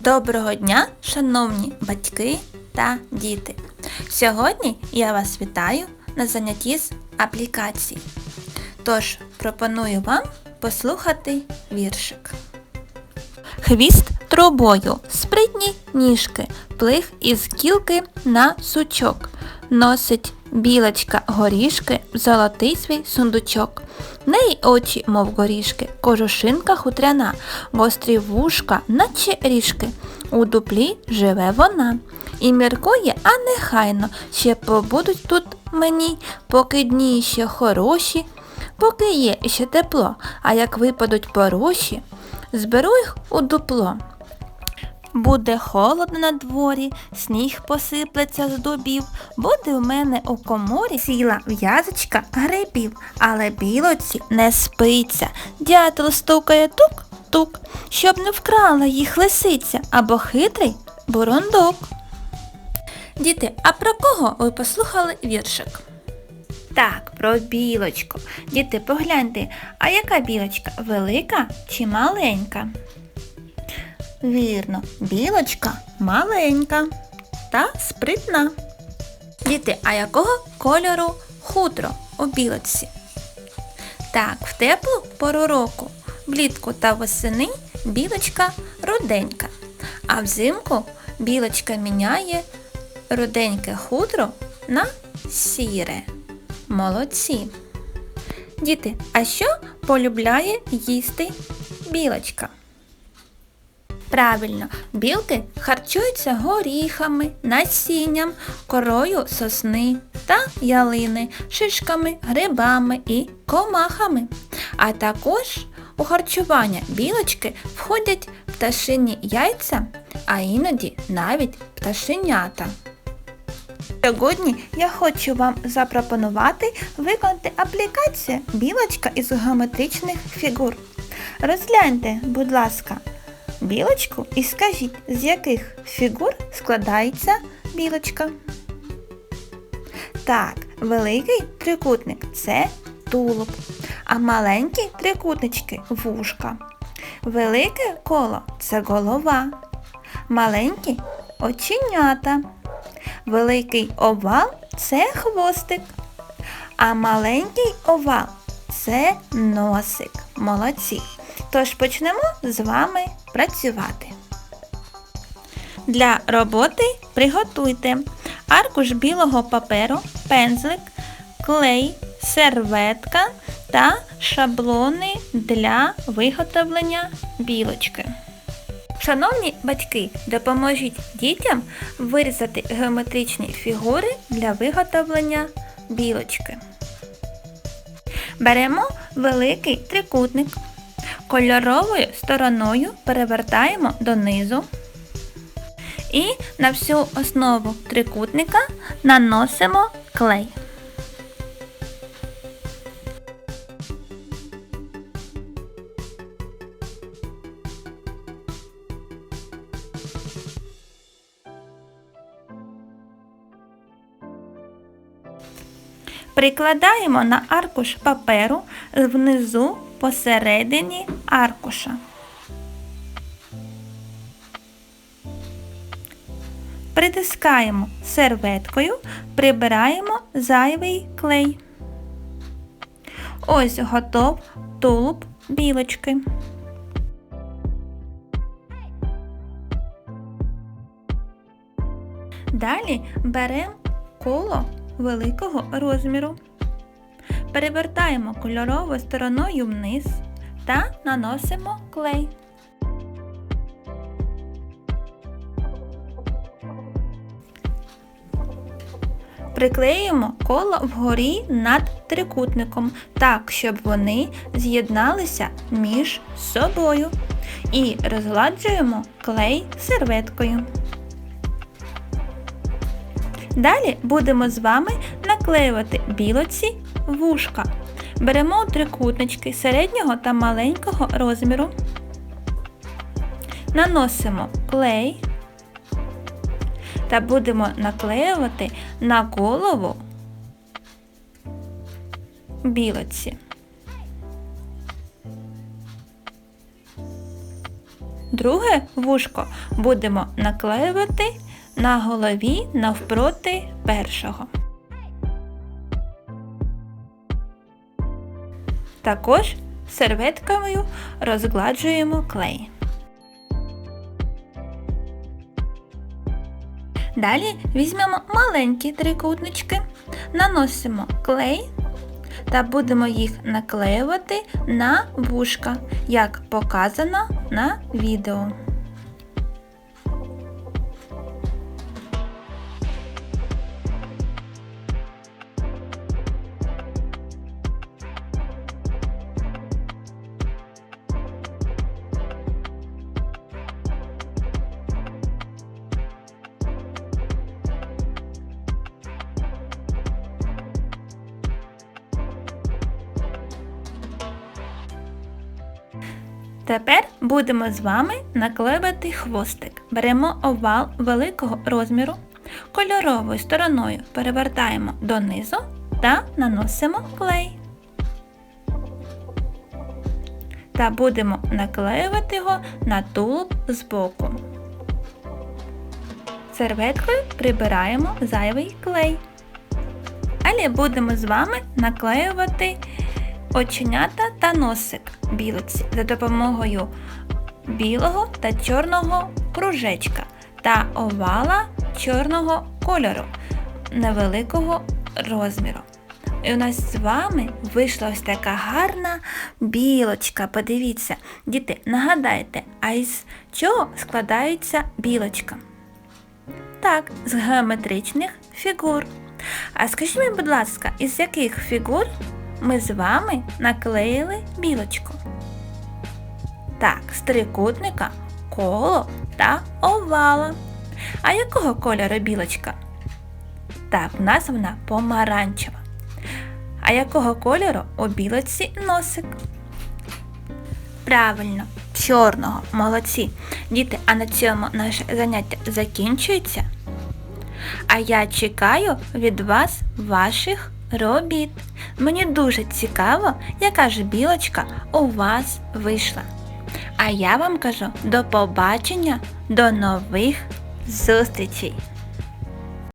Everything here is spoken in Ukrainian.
Доброго дня, шановні батьки та діти! Сьогодні я вас вітаю на занятті з аплікацій. Тож пропоную вам послухати віршик. Хвіст трубою, спритні ніжки, плих із кілки на сучок. Носить білочка горішки, золотий свій сундучок. В неї очі, мов горішки, кожушинка хутряна, гострі вушка, наче ріжки. У дуплі живе вона. І міркує, а нехайно ще побудуть тут мені, поки дні ще хороші, поки є ще тепло, а як випадуть поруші, зберу їх у дупло. Буде холодно на дворі, сніг посиплеться з дубів, буде в мене у коморі ціла в'язочка грибів, але білоці не спиться. Дятел стукає тук-тук, щоб не вкрала їх лисиця або хитрий бурундук. Діти, а про кого ви послухали віршик? Так, про білочку. Діти, погляньте, а яка білочка? Велика чи маленька? Вірно, білочка маленька та спритна. Діти, а якого кольору хутро у білочці? Так, в теплу пору року, влітку та восени білочка руденька, а взимку білочка міняє руденьке хутро на сіре. Молодці. Діти, а що полюбляє їсти білочка? Правильно, білки харчуються горіхами, насінням, корою сосни та ялини, шишками, грибами і комахами. А також у харчування білочки входять пташині яйця, а іноді навіть пташенята. Сьогодні я хочу вам запропонувати виконати аплікацію білочка із геометричних фігур. Розгляньте, будь ласка, білочку і скажіть, з яких фігур складається білочка. Так, великий трикутник це тулуб, а маленькі трикутнички вушка. Велике коло це голова, маленькі оченята. Великий овал це хвостик, а маленький овал це носик. Молодці. Тож почнемо з вами працювати. Для роботи приготуйте аркуш білого паперу, пензлик, клей, серветка та шаблони для виготовлення білочки. Шановні батьки, допоможіть дітям вирізати геометричні фігури для виготовлення білочки. Беремо великий трикутник. Кольоровою стороною перевертаємо донизу і на всю основу трикутника наносимо клей. Прикладаємо на аркуш паперу внизу посередині аркуша. Притискаємо серветкою, прибираємо зайвий клей. Ось готов тулуб білочки. Далі беремо коло великого розміру. Перевертаємо кольоровою стороною вниз та наносимо клей. Приклеїмо коло вгорі над трикутником, так, щоб вони з'єдналися між собою. І розгладжуємо клей серветкою. Далі будемо з вами наклеювати білоці вушка. Беремо трикутнички середнього та маленького розміру, наносимо клей та будемо наклеювати на голову білоці. Друге вушко будемо наклеювати на голові навпроти першого. Також серветкою розгладжуємо клей. Далі візьмемо маленькі трикутнички, наносимо клей та будемо їх наклеювати на вушка, як показано на відео. Тепер будемо з вами наклеювати хвостик. Беремо овал великого розміру, кольоровою стороною перевертаємо донизу та наносимо клей. Та будемо наклеювати його на тулуб збоку. Серветкою прибираємо зайвий клей. Далі будемо з вами наклеювати оченята та носик білиці за допомогою білого та чорного кружечка та овала чорного кольору невеликого розміру. І у нас з вами вийшла ось така гарна білочка. Подивіться, діти, нагадайте, а із чого складається білочка? Так, з геометричних фігур. А скажіть мені, будь ласка, із яких фігур ми з вами наклеїли білочку? Так, з трикутника, коло та овала. А якого кольору білочка? Так, в нас вона помаранчева. А якого кольору у білочці носик? Правильно, чорного, молодці. Діти, а на цьому наше заняття закінчується. А я чекаю від вас ваших робіт. Мені дуже цікаво, яка ж білочка у вас вийшла. А я вам кажу до побачення, до нових зустрічей!